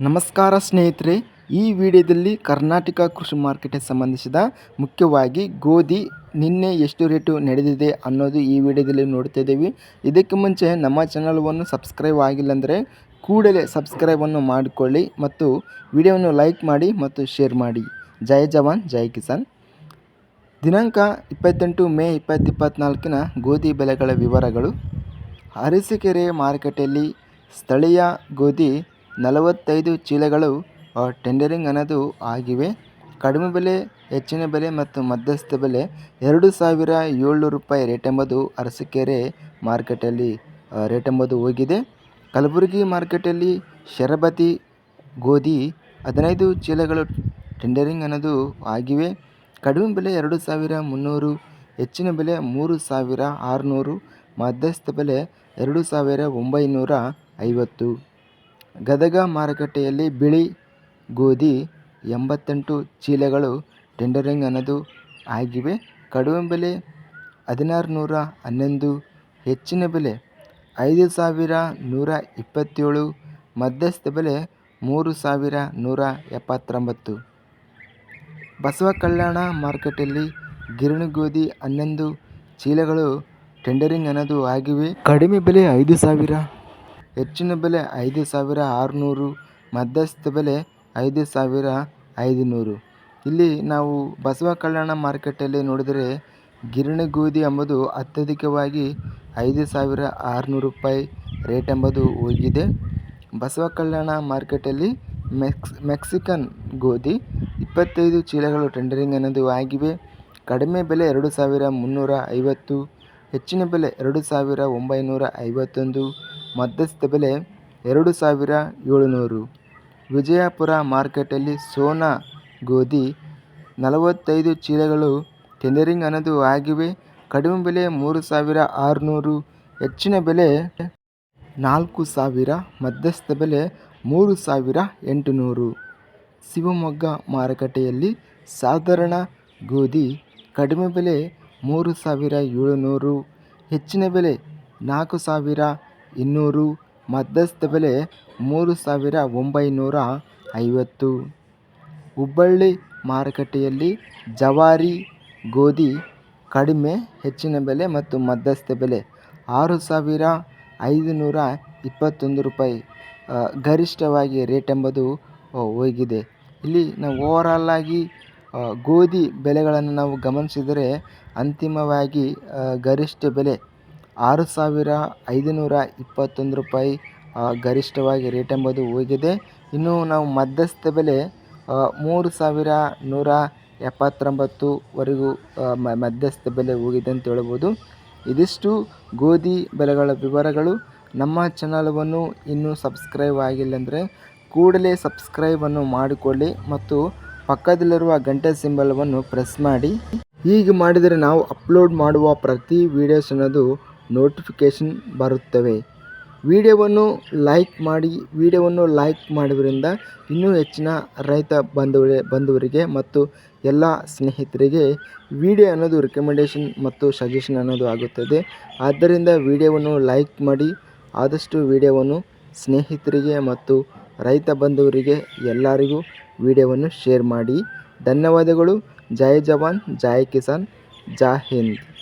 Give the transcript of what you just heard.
ನಮಸ್ಕಾರ ಸ್ನೇಹಿತರೆ, ಈ ವಿಡಿಯೋದಲ್ಲಿ ಕರ್ನಾಟಕ ಕೃಷಿ ಮಾರ್ಕೆಟ್ಗೆ ಸಂಬಂಧಿಸಿದ ಮುಖ್ಯವಾಗಿ ಗೋಧಿ ನಿನ್ನೆ ಎಷ್ಟು ರೇಟು ನಡೆದಿದೆ ಅನ್ನೋದು ಈ ವಿಡಿಯೋದಲ್ಲಿ ನೋಡ್ತಾ ಇದ್ದೀವಿ. ಇದಕ್ಕೆ ಮುಂಚೆ ನಮ್ಮ ಚಾನಲ್ವನ್ನು ಸಬ್ಸ್ಕ್ರೈಬ್ ಆಗಿಲ್ಲ ಅಂದರೆ ಕೂಡಲೇ ಸಬ್ಸ್ಕ್ರೈಬನ್ನು ಮಾಡಿಕೊಳ್ಳಿ ಮತ್ತು ವಿಡಿಯೋವನ್ನು ಲೈಕ್ ಮಾಡಿ ಮತ್ತು ಶೇರ್ ಮಾಡಿ. ಜೈ ಜವಾನ್, ಜೈ ಕಿಸಾನ್. ದಿನಾಂಕ ಇಪ್ಪತ್ತೆಂಟು ಮೇ ಇಪ್ಪತ್ತು ಇಪ್ಪತ್ತ್ನಾಲ್ಕಿನ ಗೋಧಿ ಬೆಲೆಗಳ ವಿವರಗಳು. ಅರಸೀಕೆರೆ ಮಾರುಕಟ್ಟೆಯಲ್ಲಿ ಸ್ಥಳೀಯ ಗೋಧಿ ನಲವತ್ತೈದು ಚೀಲಗಳು ಟೆಂಡರಿಂಗ್ ಅನ್ನೋದು ಆಗಿವೆ. ಕಡಿಮೆ ಬೆಲೆ, ಹೆಚ್ಚಿನ ಬೆಲೆ ಮತ್ತು ಮಧ್ಯಸ್ಥ ಬೆಲೆ ಎರಡು ಸಾವಿರ ಏಳ್ನೂರು ರೂಪಾಯಿ ರೇಟ್ ಎಂಬುದು ಅರಸೀಕೆರೆ ಮಾರ್ಕೆಟಲ್ಲಿ ರೇಟ್ ಎಂಬುದು ಹೋಗಿದೆ. ಕಲಬುರಗಿ ಮಾರ್ಕೆಟಲ್ಲಿ ಶರಬತಿ, ಗೋಧಿ ಹದಿನೈದು ಚೀಲಗಳು ಟೆಂಡರಿಂಗ್ ಅನ್ನೋದು ಆಗಿವೆ. ಕಡಿಮೆ ಬೆಲೆ ಎರಡು ಸಾವಿರ ಮುನ್ನೂರು, ಹೆಚ್ಚಿನ ಬೆಲೆ ಮೂರು ಸಾವಿರ ಆರುನೂರು, ಮಧ್ಯಸ್ಥ ಬೆಲೆ ಎರಡು ಸಾವಿರ ಒಂಬೈನೂರ ಐವತ್ತು. ಗದಗ ಮಾರುಕಟ್ಟೆಯಲ್ಲಿ ಬಿಳಿ ಗೋಧಿ ಎಂಬತ್ತೆಂಟು ಚೀಲಗಳು ಟೆಂಡರಿಂಗ್ ಅನ್ನೋದು ಆಗಿವೆ. ಕಡಿಮೆ ಬೆಲೆ ಹದಿನಾರು ನೂರ ಹನ್ನೊಂದು, ಹೆಚ್ಚಿನ ಬೆಲೆ ಐದು ಸಾವಿರ ನೂರ ಇಪ್ಪತ್ತೇಳು, ಮಧ್ಯಸ್ಥ ಬೆಲೆ ಮೂರು ಸಾವಿರ ನೂರ ಎಪ್ಪತ್ತೊಂಬತ್ತು. ಬಸವ ಕಲ್ಯಾಣ ಮಾರುಕಟ್ಟೆಯಲ್ಲಿ ಗಿರಣಿ ಗೋಧಿ ಹನ್ನೊಂದು ಚೀಲಗಳು ಟೆಂಡರಿಂಗ್ ಅನ್ನೋದು ಆಗಿವೆ. ಕಡಿಮೆ ಬೆಲೆ ಐದು ಸಾವಿರ ಹೆಚ್ಚಿನ ಬೆಲೆ ಐದು ಸಾವಿರ ಆರುನೂರು, ಮಧ್ಯಸ್ಥ ಬೆಲೆ ಐದು ಸಾವಿರ ಐದುನೂರು. ಇಲ್ಲಿ ನಾವು ಬಸವ ಕಲ್ಯಾಣ ಮಾರ್ಕೆಟಲ್ಲಿ ನೋಡಿದರೆ ಗಿರಣಿ ಗೋಧಿ ಎಂಬುದು ಅತ್ಯಧಿಕವಾಗಿ ಐದು ಸಾವಿರ ಆರುನೂರು ರೂಪಾಯಿ ರೇಟ್ ಎಂಬುದು ಹೋಗಿದೆ. ಬಸವ ಕಲ್ಯಾಣ ಮಾರ್ಕೆಟಲ್ಲಿ ಮೆಕ್ಸ್, ಮೆಕ್ಸಿಕನ್ ಗೋಧಿ ಇಪ್ಪತ್ತೈದು ಚೀಲಗಳು ಟೆಂಡರಿಂಗ್ ಅನ್ನೋದು ಆಗಿವೆ. ಕಡಿಮೆ ಬೆಲೆ ಎರಡು ಸಾವಿರ ಮುನ್ನೂರ ಐವತ್ತು, ಹೆಚ್ಚಿನ ಬೆಲೆ ಎರಡು ಸಾವಿರ ಒಂಬೈನೂರ ಐವತ್ತೊಂದು ಮಧ್ಯಸ್ಥ ಬೆಲೆ ಎರಡು ಸಾವಿರ ಏಳುನೂರು. ವಿಜಯಪುರ ಮಾರ್ಕೆಟಲ್ಲಿ ಸೋನಾ ಗೋಧಿ ನಲವತ್ತೈದು ಚೀಲಗಳು ಟೆಂಡರಿಂಗ್ ಅನ್ನೋದು ಆಗಿವೆ. ಕಡಿಮೆ ಬೆಲೆ ಮೂರು ಸಾವಿರ ಆರುನೂರು. ಹೆಚ್ಚಿನ ಬೆಲೆ ನಾಲ್ಕು ಸಾವಿರ. ಮಧ್ಯಸ್ಥ ಬೆಲೆ ಮೂರು ಸಾವಿರ ಎಂಟುನೂರು. ಶಿವಮೊಗ್ಗ ಮಾರುಕಟ್ಟೆಯಲ್ಲಿ ಸಾಧಾರಣ ಗೋಧಿ ಕಡಿಮೆ ಬೆಲೆ ಮೂರು ಸಾವಿರ ಏಳುನೂರು. ಹೆಚ್ಚಿನ ಬೆಲೆ ನಾಲ್ಕು ಸಾವಿರ ಇನ್ನೂರು, ಮಧ್ಯಸ್ಥ ಬೆಲೆ ಮೂರು ಸಾವಿರ ಒಂಬೈನೂರ ಐವತ್ತು. ಹುಬ್ಬಳ್ಳಿ ಮಾರುಕಟ್ಟೆಯಲ್ಲಿ ಜವಾರಿ, ಗೋಧಿ ಕಡಿಮೆ, ಹೆಚ್ಚಿನ ಬೆಲೆ ಮತ್ತು ಮಧ್ಯಸ್ಥ ಬೆಲೆ ಆರು ಸಾವಿರ ಐದುನೂರ ಇಪ್ಪತ್ತೊಂದು ರೂಪಾಯಿ. ಗರಿಷ್ಠವಾಗಿ ರೇಟ್ ಎಂಬುದು ಹೋಗಿದೆ. ಇಲ್ಲಿ ನಾವು ಓವರಾಲ್ ಆಗಿ ಗೋಧಿ ಬೆಲೆಗಳನ್ನು ನಾವು ಗಮನಿಸಿದರೆ ಅಂತಿಮವಾಗಿ ಗರಿಷ್ಠ ಬೆಲೆ ಆರು ಸಾವಿರ ಐದುನೂರ ಇಪ್ಪತ್ತೊಂದು ರೂಪಾಯಿ ಗರಿಷ್ಠವಾಗಿ ರೇಟ್ ಎಂಬುದು ಹೋಗಿದೆ. ಇನ್ನು ನಾವು ಮಧ್ಯಸ್ಥ ಬೆಲೆ ಮೂರು ಸಾವಿರ ನೂರ ಎಪ್ಪತ್ತೊಂಬತ್ತುವರೆಗೂ ಮಧ್ಯಸ್ಥ ಬೆಲೆ ಹೋಗಿದೆ ಅಂತ ಹೇಳ್ಬೋದು. ಇದಿಷ್ಟು ಗೋಧಿ ಬೆಲೆಗಳ ವಿವರಗಳು. ನಮ್ಮ ಚಾನಲವನ್ನು ಇನ್ನೂ ಸಬ್ಸ್ಕ್ರೈಬ್ ಆಗಿಲ್ಲ ಅಂದರೆ ಕೂಡಲೇ ಸಬ್ಸ್ಕ್ರೈಬನ್ನು ಮಾಡಿಕೊಳ್ಳಿ ಮತ್ತು ಪಕ್ಕದಲ್ಲಿರುವ ಗಂಟೆ ಸಿಂಬಲವನ್ನು ಪ್ರೆಸ್ ಮಾಡಿ. ಹೀಗೆ ಮಾಡಿದರೆ ನಾವು ಅಪ್ಲೋಡ್ ಮಾಡುವ ಪ್ರತಿ ವೀಡಿಯೋಸ್ ಅನ್ನೋದು ನೋಟಿಫಿಕೇಷನ್ ಬರುತ್ತವೆ. ವಿಡಿಯೋವನ್ನು ಲೈಕ್ ಮಾಡಿ, ವಿಡಿಯೋವನ್ನು ಲೈಕ್ ಮಾಡುವುದರಿಂದ ಇನ್ನೂ ಹೆಚ್ಚಿನ ರೈತ ಬಂಧು ಬಂಧುವರಿಗೆ ಮತ್ತು ಎಲ್ಲ ಸ್ನೇಹಿತರಿಗೆ ವಿಡಿಯೋ ಅನ್ನೋದು ರೆಕಮೆಂಡೇಷನ್ ಮತ್ತು ಸಜೆಷನ್ ಅನ್ನೋದು ಆಗುತ್ತದೆ. ಆದ್ದರಿಂದ ವಿಡಿಯೋವನ್ನು ಲೈಕ್ ಮಾಡಿ, ಆದಷ್ಟು ವಿಡಿಯೋವನ್ನು ಸ್ನೇಹಿತರಿಗೆ ಮತ್ತು ರೈತ ಬಂಧುವರಿಗೆ ಎಲ್ಲರಿಗೂ ವಿಡಿಯೋವನ್ನು ಶೇರ್ ಮಾಡಿ. ಧನ್ಯವಾದಗಳು. ಜೈ ಜವಾನ್, ಜೈ ಕಿಸಾನ್, ಜೈ ಹಿಂದ್.